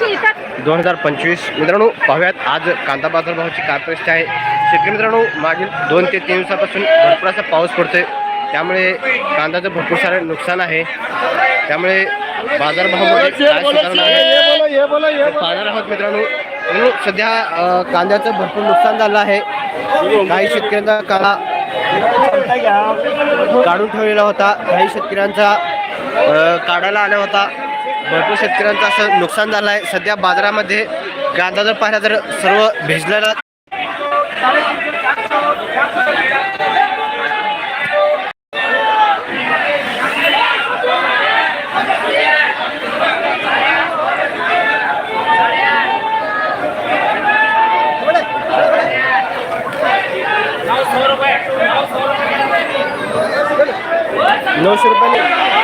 दोन हजार पंचवीस. मित्रांनो पाहूयात आज कांदा बाजारभावाची काय परिस्थिती आहे. शेतकरी मित्रांनो मागील दोन ते तीन दिवसापासून भरपूर असा पाऊस पडतोय. त्यामुळे कांद्याचं भरपूर सारं नुकसान आहे. त्यामुळे बाजारभावामध्ये बाजार आहोत मित्रांनो मित्रांनो, सध्या कांद्याचं भरपूर नुकसान झालं आहे. काही शेतकऱ्यांचा काळा काढून ठेवलेला होता. काही शेतकऱ्यांचा काढायला आला होता. भरपूर शेतकऱ्यांचं असं नुकसान झालं आहे. सध्या बाजारामध्ये कांदा जर पाहिला तर सर्व भिजलेला नऊशे रुपये.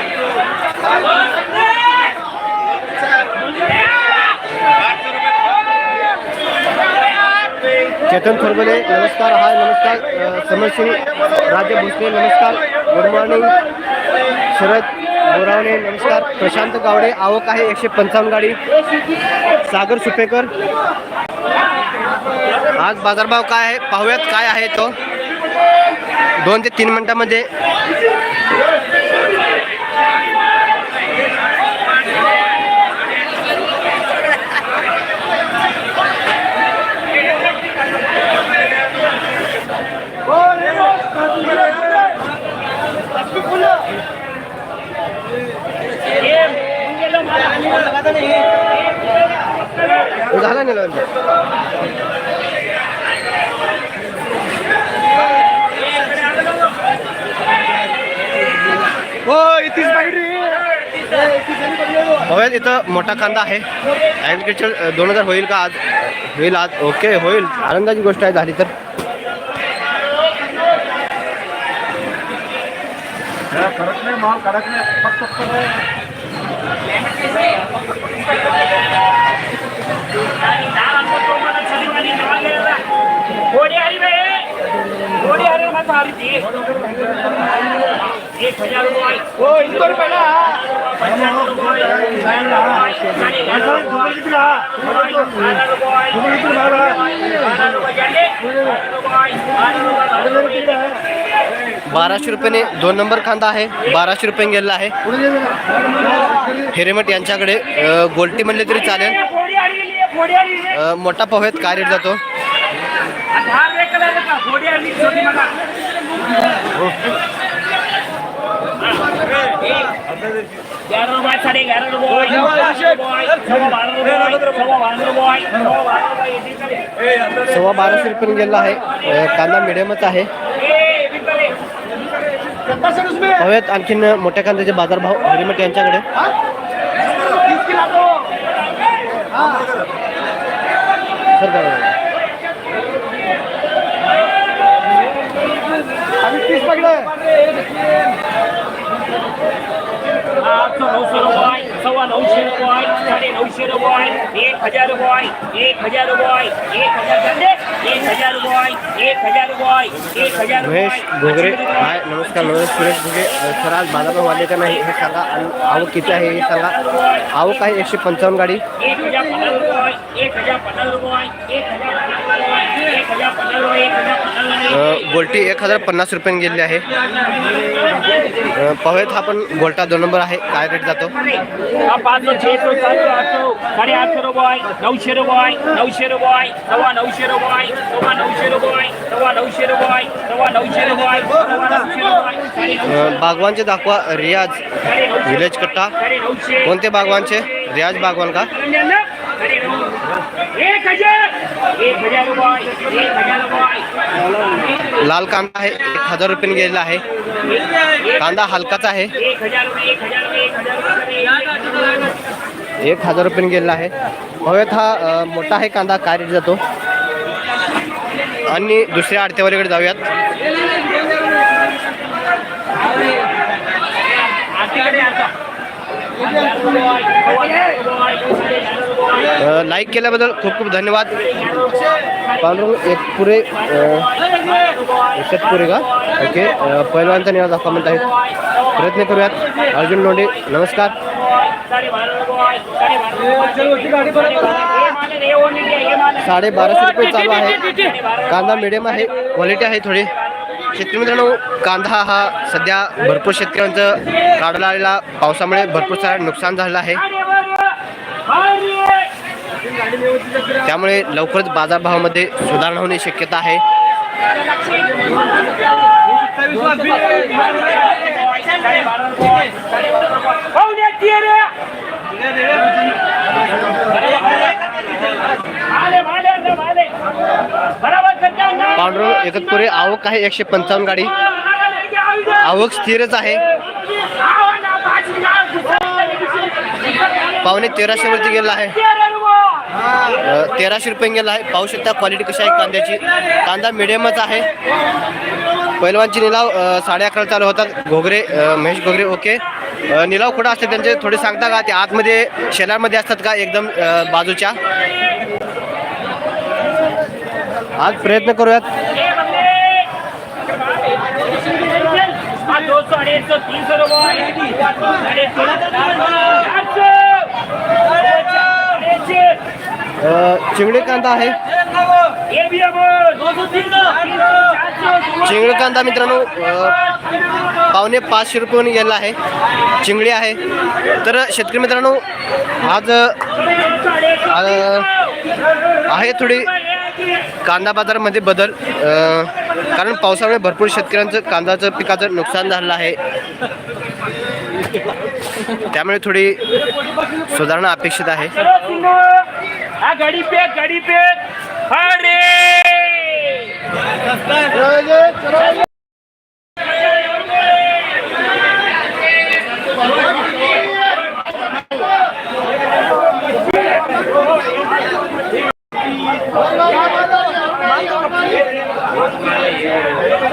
चेतन थोरबले नमस्कार हाय नमस्कार अ, समर सिंग राजे भोसले नमस्कार गुड मॉर्निंग शरद बोरावणे नमस्कार प्रशांत गावडे आवक आहे एकशे पंचावन्न गाडी सागर सुपेकर. आज बाजारभाव काय आहे? पाहूयात काय आहे तो. दोन ते तीन मिनिटामध्ये लावलं. होईल इथं मोठा कांदा आहे. ॲग्रिकल्चर दोन हजार होईल का आज? होईल आज. ओके होईल. आनंदाची गोष्ट आहे झाली तर. बाराशे रुपयाने दोन नंबर कांदा आहे. बाराशे रुपये गेलेला आहे. हिरेमठ यांच्याकडे गोलटी गोल्टी म्हणले तरी चालेल. अ, मोठा पोह्यात काय रेट जातो? ग्यारह रुपये साढ़े ग्यारह रुपये सवा बारह रुपये सवा बारह रुपये सवा बारह रुपये ये करे सव्वा बाराशे रुपयाने गेलेला आहे. अ, कांदा मिडियमच आहे. पाहूयात आणखीन मोठ्या कांद्याचे बाजारभाव हिरेमठ यांच्याकडे. सर काय म्हणाले? आठ सौ नौ सौ रुपये सवा नौ सौ रुपये साढ़े नौ सौ रुपये एक हजार रुपये एक हजार रुपये एक हजार धंधे एक हजार रुपये एक हजार रुपये. एक हजार महेश घोगरे हाय नमस्कार नमस्कार सुरेश घोगरे सर आज बाजारभाव आले का नाही हे सांगा. आणि आवक किती आहे हे सांगा. आवक आहे एकशे पंचावन्न गाडी. एक हजार पंद्रह रुपये एक हजार पंद्रह रुपये एक हजार पंद्रह रुपये एक हजार पंद्रह रुपये एक हजार पंद्रह रुपये. अ, गोल्टी एक हजार पन्नास रुपयाने गेलेली आहे. पाहूयात हा पण गोल्टा दोन नंबर आहे. काय रेट जातो? रुपये रुपये रुपये रुपये रुपये रुपये बागवानचे दाखवा रियाज. विलेज कट्टा. कोणते बागवानचे? रियाज बागवान का? रुपये रुपये. लाल कांदा आहे एक हजार रुपयाने गेलेला आहे. कांदा हलकाचा आहे. एक हजार रुपये रुपये रुपये. गेलेला आहे. पाहूयात हा मोठा आहे कांदा काय रेट जातो? आणि दुसऱ्या आडतेवालीकडे जाऊयात. लाईक केल्याबद्दल खूप खूप धन्यवाद. पांडुरंग एक पुरे अ, का? ओके पहिलवानचा निवास दाखवा म्हणत आहेत. प्रयत्न करूयात. अर्जुन लोंढे नमस्कार. साडेबाराशे रुपये साडे बाराशे रुपये चालू आहे. कांदा मिडियम आहे. क्वालिटी आहे थोडी. शेतकरी मित्रांनो कांदा हा सध्या भरपूर शेतकऱ्यांचं काढला आलेला पावसामुळे भरपूर सारं नुकसान झालेलं आहे. त्यामुळे लवकरच बाजारभावामध्ये सुधारणा होण्याची शक्यता आहे. पांढरं एकतपुरे आवक आहे एकशे पंचावन्न गाडी. आवक स्थिरच आहे. पावणे तेराशे वरती गेला आहे. तेराशे रुपये गेला आहे. पाहू शकता क्वालिटी कशी आहे कांद्याची. कांदा मिडियमच आहे. पैलवानची निलाव साडे अकरा चालू होतात. घोगरे महेश घोगरे ओके. निलाव कुठं असते त्यांचे? थोडे सांगता का? ते आतमध्ये शेलारमध्ये असतात का? एकदम बाजूच्या. आज प्रयत्न करूयात. दो सौ अढ़ाई सौ तीन सौ रुपये चिंगडी कांदा आहे. चिंगडी कांदा मित्रांनो पावणे पाचशे रुपये गेला आहे. चिंगडी आहे. तर शेतकरी मित्रांनो आज आहे थोडी कांदा बाजारामध्ये बदल कारण पावसामुळे भरपूर शेतकऱ्यांचं कांद्याचं पिकाचं नुकसान झालेलं आहे. त्यामुळे थोडी सुधारणा अपेक्षित आहे. આ ઘડી પે ઘડી પે હરે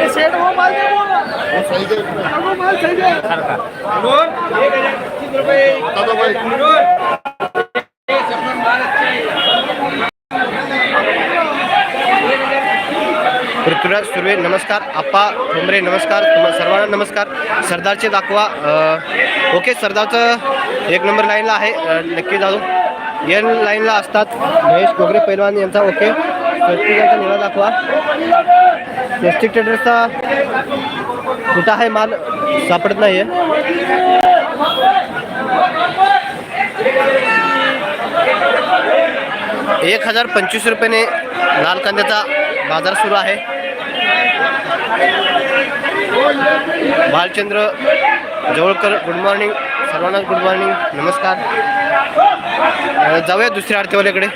સેટ હો માલ દે બોલા સહી દે માલ સહી દે ખરખા બોલ 1000 રૂપિયા તો ભાઈ पृथ्वीराज सुर्वे नमस्कार. आप्पा ठोंबरे नमस्कार. तुम्हा सर्वांना नमस्कार. सरदारचे दाखवा. ओके सरदारचं एक नंबर लाईनला आहे. नक्की जाऊ. एन लाईनला असतात महेश गोगरे पैलवान यांचा. ओके. प्रत्येकाचा निळा दाखवा. प्लास्टिक ट्रेडर्सचा कुठं आहे माल? सापडत नाही आहे एक हजार पंचवीस रुपयाने लाल कांद्याचा बाजार सुरू आहे. भालचंद्र जवळकर गुड मॉर्निंग सर्वांना गुड मॉर्निंग नमस्कार. जाऊया दुसऱ्या आरतीवाल्याकडे.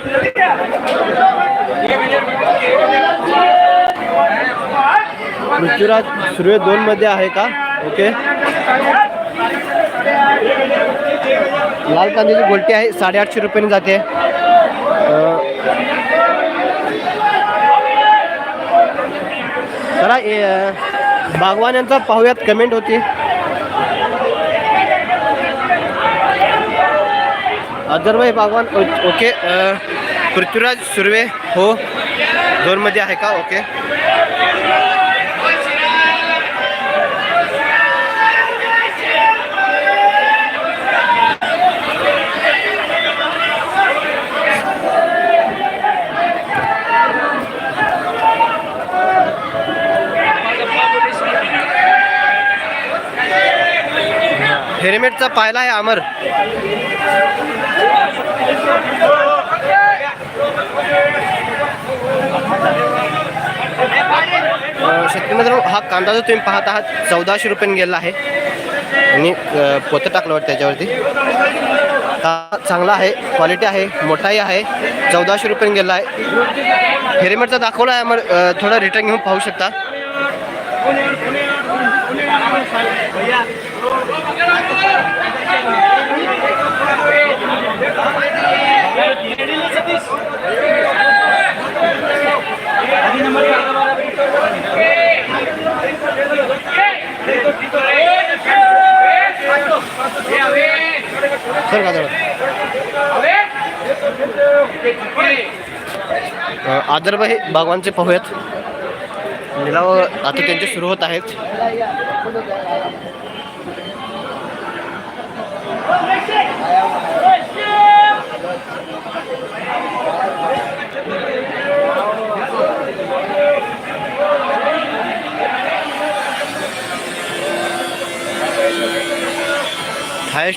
पृथ्वीराज सूर्य दोन मध्ये आहे का? ओके लाल कांद्याची गोलटी आहे साडेआठशे रुपयाने जाते. जरा बागवान यांचा पाहूयात कमेंट होती. अजरभाई बागवान ओके पृथ्वीराज सुर्वे हो दोनमध्ये आहे का? ओके हेल्मेटचा पाहिला आहे अमर शेतकरी मित्रांनो हा कांदा जो तुम्ही पाहत आहात चौदाशे रुपयाने गेला आहे. आणि पोतं टाकलं वाटतं त्याच्यावरती. हा चांगला आहे क्वालिटी आहे मोठाही आहे चौदाशे रुपयाने गेला आहे. हेल्मेटचा दाखवला आहे अमर थोडा थोडं रिटर्न घेऊन पाहू शकता. सर का आदरबाई बागवानचे पाहूयात. आता त्यांचे सुरू होत आहेत. हायस्ट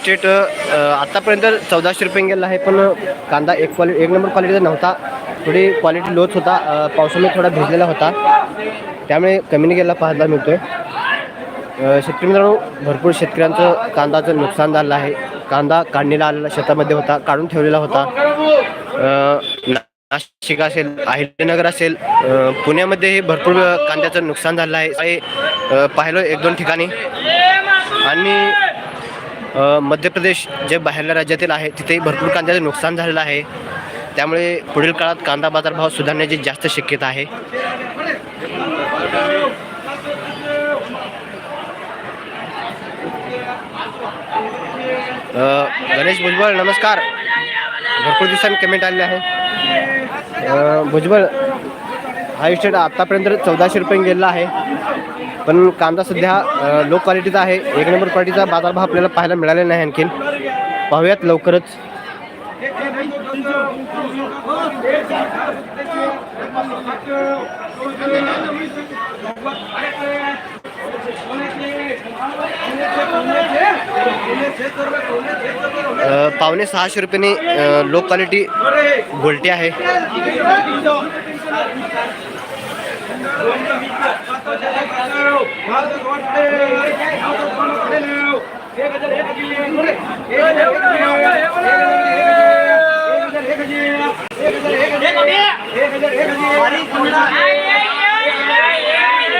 रेट आत्तापर्यंत चौदाशे रुपये गेला आहे पण कांदा एक क्वालिटी एक नंबर क्वालिटीचा नव्हता. थोडी क्वालिटी लोच होता पावसामुळे थोडा भिजलेला होता. त्यामुळे कमी गेला पाहायला मिळतोय. आहे शेतकरी मित्रांनो भरपूर शेतकऱ्यांचं कांदाचं नुकसान झालं आहे. कांदा काढणीला आलेला शेतामध्ये होता काढून ठेवलेला होता. नाशिक असेल अहिल्यानगर असेल पुण्यामध्ये हे भरपूर कांद्याचं नुकसान झालं आहे. हे, पाहिलं एक दोन ठिकाणी. आणि मध्य प्रदेश जे बाहेरल्या राज्यातील आहे तिथेही भरपूर कांद्याचं नुकसान झालेलं आहे. त्यामुळे पुढील काळात कांदा बाजारभाव सुधारण्याची जास्त शक्यता आहे. गणेश भुजबळ नमस्कार. भरपूर दिवसांनी कमेंट आले आहे. भुजबळ हा इस्टेट आत्तापर्यंत चौदाशे रुपये गेलेला आहे. पण कांदा सध्या लो क्वालिटीचा आहे. एक नंबर क्वालिटीचा बाजारभाव आपल्याला पाहायला मिळालेला नाही आणखीन. पाहूयात लवकरच. पावणे सहाशे रुपयाने अ, लो क्वालिटी गोल्टी आहे.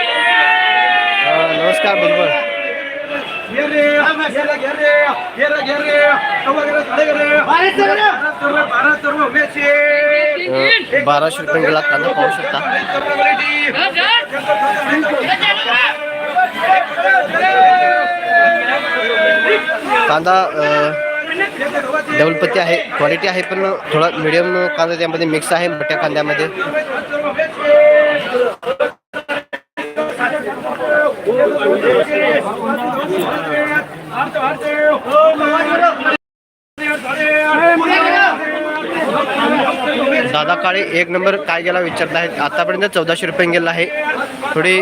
अ, नमस्कार भुजबळ अ, बाराशे रुपये गेला कांदा पाहू शकता कांदा डबलपत्ती आहे क्वालिटी आहे पण थोडा मिडियम कांदा त्यामध्ये मिक्स आहे मोठ्या कांद्यामध्ये. दादा काळे एक नंबर काय गेला विचारत आहेत. आतापर्यंत चौदाशे रुपये गेला आहे. थोडी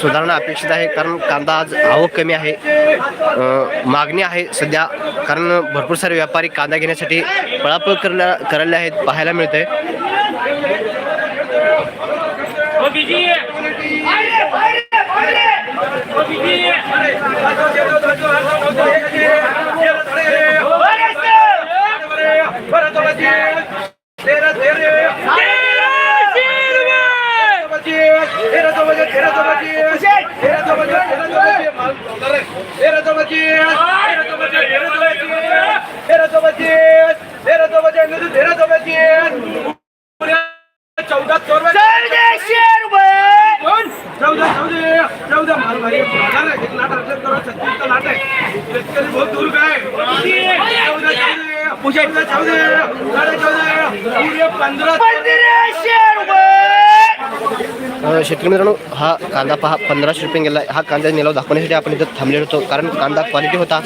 सुधारणा अपेक्षित आहे कारण कांदा आज आवक कमी आहे. मागणी आहे सध्या कारण भरपूर सारे व्यापारी कांदा घेण्यासाठी पळापळ करल्या करायला आहेत पाहायला मिळते चौदा चौदा चौदा चौदा चौदा माल भारी लाट आहे एक लाट असलं तर छत्तीसचा लाट आहे शेतकरी बहुत दूर काय चौदा चौदा चौदा चौदा साडे चौदा पुरे पंधरा अ, शेतकरी मित्रांनो हा कांदा पहा पंधराशे रुपये गेला. हा कांदा निलाव दाखवण्यासाठी आपण इथं थांबलेलो होतो. कारण कांदा क्वालिटी होता.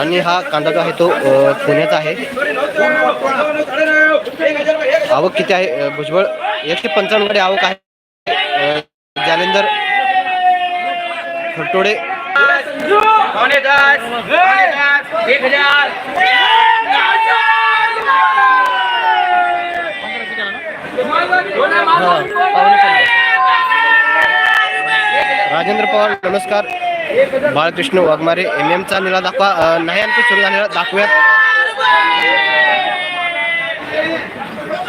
आणि हा कांदा जो आहे तो पुण्याचा आहे. आवक किती आहे भुजबळ? एकशे पंचावन्नकडे आवक आहे. जालेंदर पावणे राजेंद्र पवार नमस्कार. बाळकृष्ण वाघमारे एम एमचा निरा दाखवा. नाही आणखी सुरू झालेला दाखवूयात.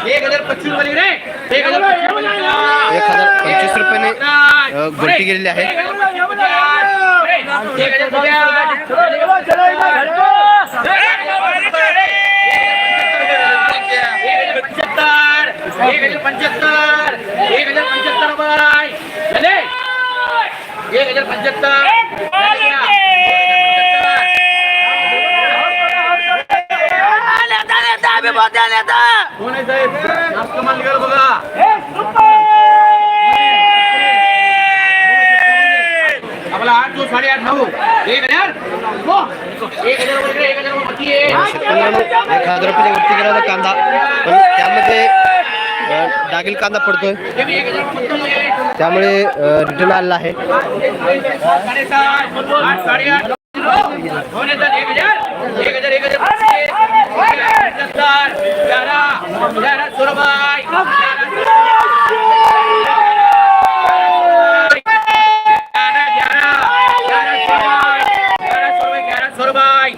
एक हजार पंचवीस रुपयाने गळती गेलेली आहे एक हजार पंच्याहत्तर एक हजार पंच्याहत्तर एक हजार पंच्याहत्तर बाय झाले एक हजार पंच्याहत्तर साहेब बघा. आठ नऊ एक हजार. एक हजार रुपये इकडे, एक हजार रुपये बाकी आहे. शेतकरी मित्रांनो एक हजार रुपयाच्या वरती गेला होता कांदा. पण त्यामध्ये डागिल कांदा पडतोय. त्यामुळे रिटर्न आलेला आहे. साडेसात आठ साडेआठ. दोन हजार एक हजार एक हजार एक हजार पस्तीस, पंच्याहत्तर, ग्यारा ग्यारा सौ रुपये ग्यारा ग्यारा ग्यारा सौ रुपये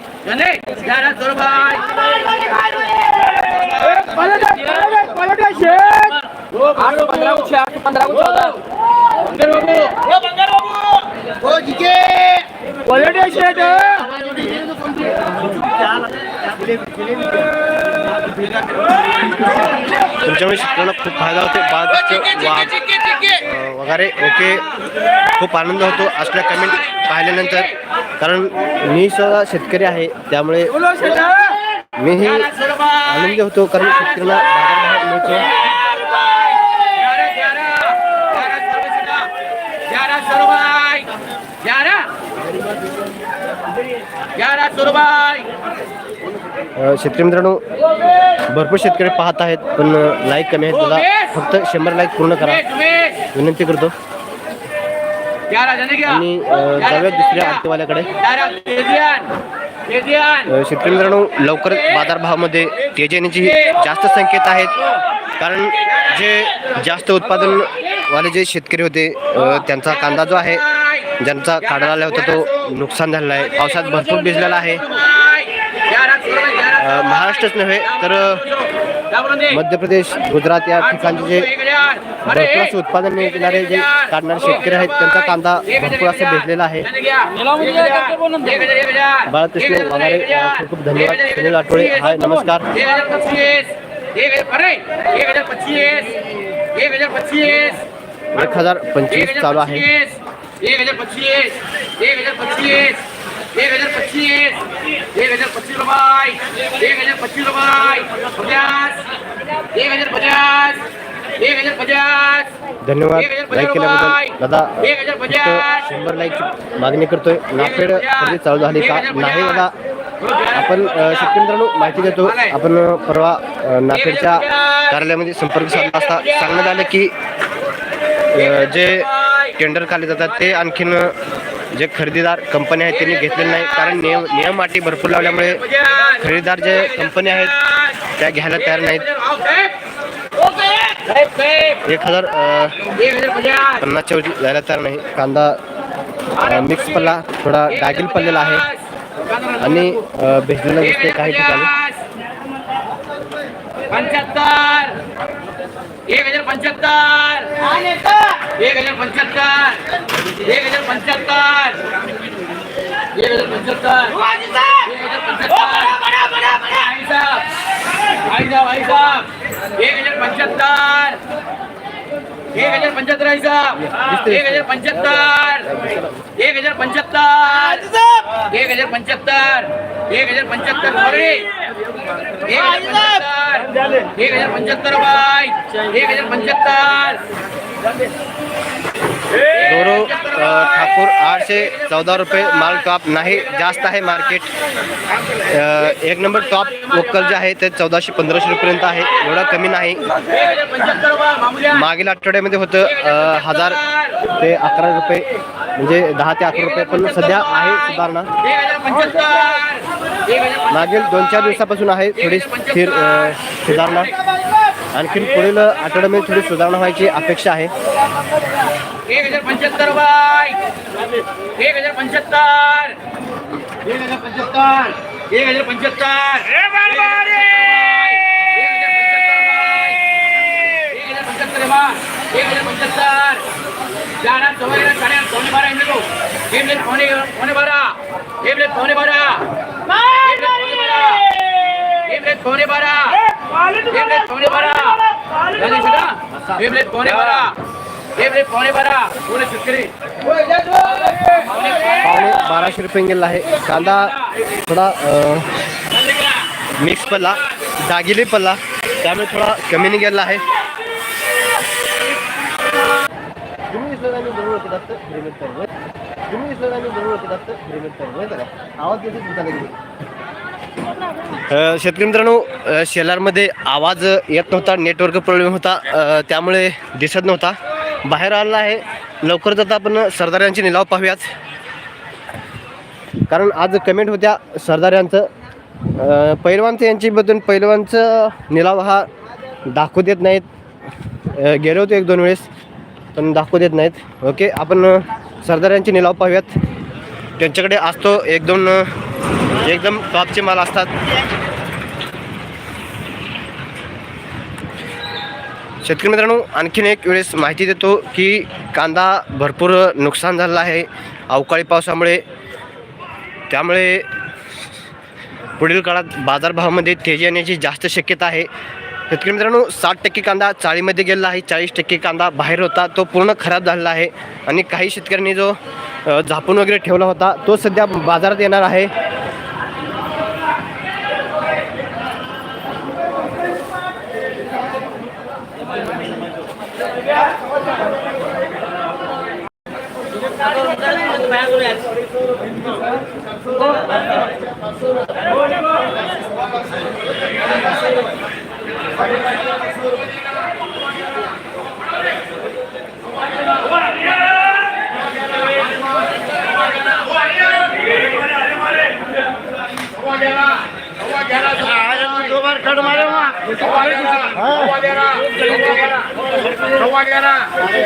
ग्यारा तुमच्यामुळे शेतकऱ्यांना खूप फायदा होतो. वाघ अ, वगैरे ओके. खूप आनंद होतो. असल्या कमेंट पाहिल्यानंतर. कारण मी सुद्धा शेतकरी आहे त्यामुळे मीही आनंदी होतो. कारण शेतकऱ्यांना मिळतो. शेतकरी मित्रांनो भरपूर शेतकरी पाहत आहेत पण लाईक कमी आहेत. त्याला फक्त शंभर लाईक पूर्ण करा. विनंती करतो. आणि जाऊया दुसऱ्या आरतीवाल्याकडे शेतकरी मित्रांनो लवकरच बाजारभावामध्ये तेजी जास्त संकेत आहेत. कारण जे जास्त उत्पादन वाले जे शेतकरी होते त्यांचा कांदा जो आहे ज्यांचा काढायला आला होता तो नुकसान झालेला आहे. पावसात भरपूर भिजलेला आहे. महाराष्ट्रच नव्हे तर मध्य प्रदेश गुजरात या ठिकाणचे जे भरपूर उत्पादन मिळणारे जे काढणारे शेतकरी आहेत त्यांचा कांदा भरपूर असं भिजलेला आहे. बाळकृष्ण वाघारे खूप खूप धन्यवाद. सुनील आठवडे हाय नमस्कार. एक हजार पच्चीस एक पच्चीस एक हजार एक हजार पंचवीस चालू आहे एक हजार पच्चीस एक हजार पच्चीस एक हजार पच्चीस एक हजार पच्चीस रुपये एक हजार पच्चीस रुपये पचास एक हजार पचास एक हजार पचास धन्यवाद लाईक केल्याबद्दल. दादा फक्त. शंभर लाईकची मागणी करतोय नाफेड चालू झाली का? नाही दादा आपण मित्रांनो माहिती देतो. आपण परवा नाफेडच्या कार्यालयामध्ये संपर्क साधला असता. सांगण्यात आलं की जे टेंडर काढले जातात ते आणखीन जे खरेदीदार कंपन्या आहेत त्यांनी घेतलेलं नाही. कारण नियम नियम अटी भरपूर लावल्यामुळे खरेदीदार जे कंपन्या आहेत त्या घ्यायला तयार नाहीत. एक हजार पन्नासच्या वरती जायला तयार नाही. कांदा मिक्स पल्ला थोडा डागिल पडलेला आहे. आणि अ, दिसते काही ठिकाणी. पंच्याहत्तर. एक हजार पंच्याहत्तर एक हजार पंच्याहत्तर एक हजार पंच्याहत्तर एक हजार पंच्याहत्तर एक हजार पंच्याहत्तर आई साहब आई साहब आई साहब एक हजार पंच्याहत्तर एक हजार पंच्याहत्तर आई साहब एक हजार पंच्याहत्तर एक हजार पंच्याहत्तर एक हजार पंच्याहत्तर एक हजार पंच्याहत्तर सॉरी एक हजार एक हजार पंच्याहत्तर बाय एक हजार पंच्याहत्तर ठाकूर आठशे चौदा रुपये माल टॉप नाही जास्त आहे मार्केट. एक नंबर टॉप लोकल जे आहे ते चौदाशे पंधराशे रुपयेपर्यंत आहे एवढा कमी नाही. मागील आठवड्यामध्ये होतं हजार ते अकरा रुपये म्हणजे दहा ते अकरा रुपये पण सध्या आहे सुधारणा. मागील दोन चार दिवसापासून आहे थोडी स्थिर सुधारणा. आणखीन पुढील आठवड्यामध्ये थोडी सुधारणा व्हायची अपेक्षा आहे. एक हजार पंच्याहत्तर बाय. एक हजार पंच्याहत्तर. एक हजार पंच्याहत्तर. एक हजार पंच्याहत्तर एक हजार पंच्याहत्तर. बाय एक हजार पंच्याहत्तर चार आठ सव्वा एक साडे आठ पावणे बारा। इंच लो एक प्लेट पावणे पावणे बारा। एक प्लेट पावणे बारा। एक प्लेट पावणे बारा। एक प्लेट पावणे बारा। झाले सगळं? एक प्लेट पावणे बारा। एक प्लेट पावणे बारा। पूर्ण शेतकरी। पावणे बाराशे रुपये गेलेला आहे. कांदा थोडा अ, मिक्स पडला दागिले पडला त्यामुळे थोडा कमीने गेलेला आहे. तुम्ही असतं नाही, मी तुम्ही दिसलं नाही, मी बरोबर होते, जास्त हेल्मेट पाहिजे, का? आवाज येते तुमचा लगेच. शेतकरी मित्रांनो शेलारमध्ये आवाज येत नव्हता नेटवर्क प्रॉब्लेम होता त्यामुळे दिसत नव्हता बाहेर आलेला आहे लवकरच आता आपण सरदारांचे निलाव पाहूयात कारण आज कमेंट होत्या सरदारांचं यांचं पैलवानचं यांच्याबद्दल पैलवानचं निलाव हा दाखवू देत नाहीत गेलो गेले होते एक दोन वेळेस पण दाखवू देत नाहीत. ओके आपण सरदारांचे निलाव पाहूयात. त्यांच्याकडे असतो एक दोन एकदम टॉपचे माल असतात. शेतकरी मित्रांनो आणखीन एक वेळेस माहिती देतो की कांदा भरपूर नुकसान झालेलं आहे. अवकाळी पावसामुळे. त्यामुळे पुढील काळात बाजारभावामध्ये तेजी येण्याची जास्त शक्यता आहे. शेतकरी मित्रांनो साठ टक्के कांदा चाळीमध्ये गेलेला आहे चाळीस टक्के कांदा बाहेर होता तो पूर्ण खराब झालेला आहे. आणि काही शेतकऱ्यांनी जो झापून वगैरे ठेवला होता तो सध्या बाजारात येणार आहे. ಕಟ್ ಮಾಡಿ સવા ગ્યારા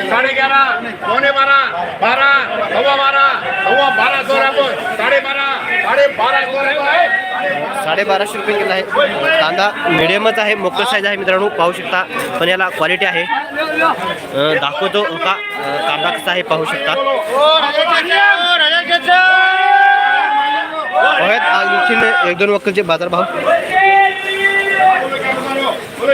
સાડી ગ્યારા પોને બારા બારા સવા બારા સવા બારા સો રાખો સાડી બારા સાડી બારા સો રાખો साडेबाराशे रुपये किलो आहे. कांदा मिडियमच आहे मोकळ साईज आहे मित्रांनो पाहू शकता. पण याला क्वालिटी आहे. दाखवतो का? कांदा कसा आहे पाहू शकता. पाहूयात आणखीन एक दोन वक्कलचे बाजारभाव. बोलो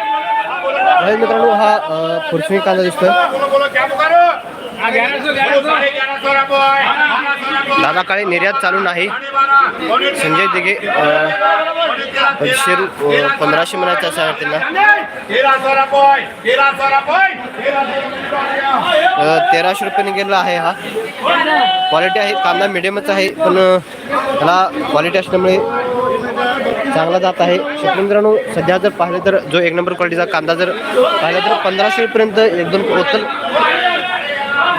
मित्रांनो हा खुर्ची कांदा दिसतोय. दादा काळे निर्यात चालू नाही. संजय दिघे पंचशे पंधराशे म्हणायचं असं आहे त्यांना. तेराशे रुपयाने गेलेला आहे हा. क्वालिटी आहे कांदा मिडियमच आहे पण त्याला क्वालिटी असल्यामुळे चांगला जात आहे. शेतकरी मित्रांनो सध्या जर पाहिलं तर जो एक नंबर क्वालिटीचा कांदा जर पाहिला तर पंधराशे रुपयेपर्यंत एक दोन कोतल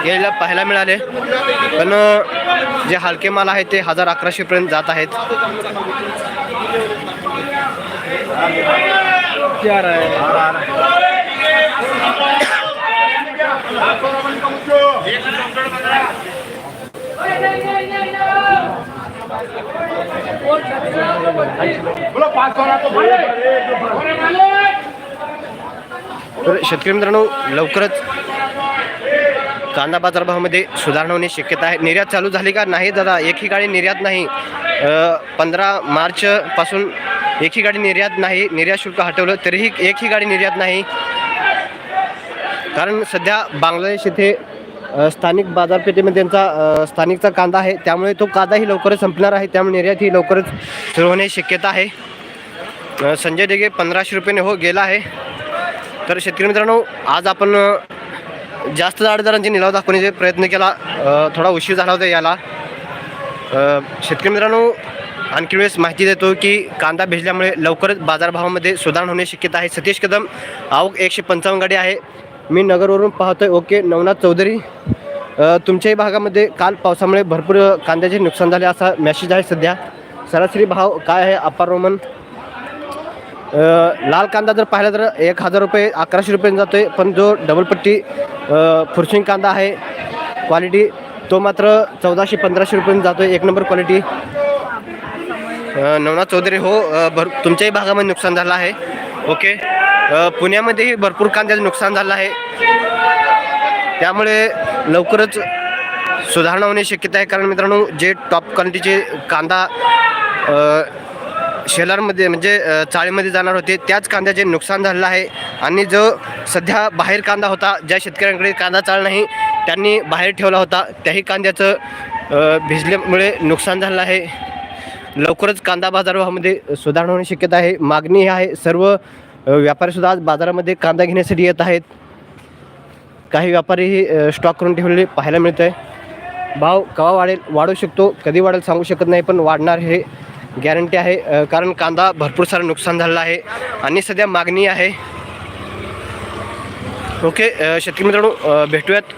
घ्यायला पाहायला मिळाले. पण जे हलके माल आहे ते हजार अकराशेपर्यंत जात आहेत. बोलो तर शेतकरी मित्रांनो लवकरच कांदा बाजारभावामध्ये सुधारणा होण्याची शक्यता आहे. निर्यात चालू झाली का? नाही दादा एकही गाडी निर्यात नाही. पंधरा मार्चपासून एकही गाडी निर्यात नाही. निर्यात शुल्क हटवलं तरीही एकही गाडी निर्यात नाही. कारण सध्या बांगलादेश येथे स्थानिक बाजारपेठेमध्ये त्यांचा स्थानिकचा कांदा आहे. त्यामुळे तो कांदाही लवकरच संपणार आहे. त्यामुळे निर्यात ही लवकरच सुरू होण्याची शक्यता आहे. संजय डेगे पंधराशे रुपयाने हो गेला आहे. तर शेतकरी मित्रांनो आज आपण जास्त जाडदारांचे निलाव दाखवण्याचा प्रयत्न केला. थोडा उशीर झाला होता याला. शेतकरी मित्रांनो आणखी वेळेस माहिती देतो की कांदा भिजल्यामुळे लवकरच बाजारभावामध्ये सुधारणा होण्याची शक्यता आहे. सतीश कदम आवक एकशे पंचावन्न गाडी आहे. मी नगरवरून पाहतोय. ओके नवनाथ चौधरी. तुमच्याही भागामध्ये काल पावसामुळे भरपूर कांद्याचे नुकसान झाले असा मेसेज आहे सध्या. सरासरी भाव काय आहे अपार रोमन? लाल कांदा जर पाहिला तर एक हजार रुपये अकराशे रुपये जातो आहे पण जो डबल पट्टी फुरशिंग कांदा आहे क्वालिटी तो मात्र चौदाशे पंधराशे रुपये जातो आहे एक नंबर क्वालिटी नवनाथ चौधरी हो भर तुमच्याही भागामध्ये नुकसान झालं आहे. ओके. पुण्यामध्येही भरपूर कांद्याचं नुकसान झालं आहे. त्यामुळे लवकरच सुधारणा होण्याची शक्यता आहे. कारण मित्रांनो जे टॉप क्वालिटीचे कांदा शेलारमध्ये म्हणजे चाळीमध्ये जाणार होते त्याच कांद्याचे नुकसान झालेलं आहे. आणि जो सध्या बाहेर कांदा होता ज्या शेतकऱ्यांकडे कांदा चाळ नाही त्यांनी बाहेर ठेवला होता. त्याही कांद्याचं भिजल्यामुळे नुकसान झालं आहे. लवकरच कांदा बाजारभावामध्ये सुधारणा होण्याची शक्यता आहे. मागणी ही आहे सर्व व्यापारीसुद्धा आज बाजारामध्ये कांदा घेण्यासाठी येत आहेत. काही व्यापारीही स्टॉक करून ठेवलेले पाहायला मिळत आहे भाव केव्हा वाढेल वाढू शकतो कधी वाढेल सांगू शकत नाही पण वाढणार हे गॅरंटी आहे. कारण कांदा भरपूर सारं नुकसान झालेलं आहे आणि सध्या मागणी आहे. ओके शेतकरी मित्रांनो भेटूयात.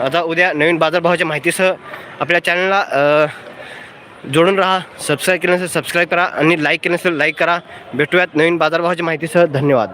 आता उद्या नवीन बाजारभावाच्या माहितीसह आपल्या चॅनलला जोडून राहा सबस्क्राईब केलं नसेल सबस्क्राईब करा आणि लाईक केलं नसेल लाईक करा. भेटूयात नवीन बाजारभावाची माहितीसह. धन्यवाद.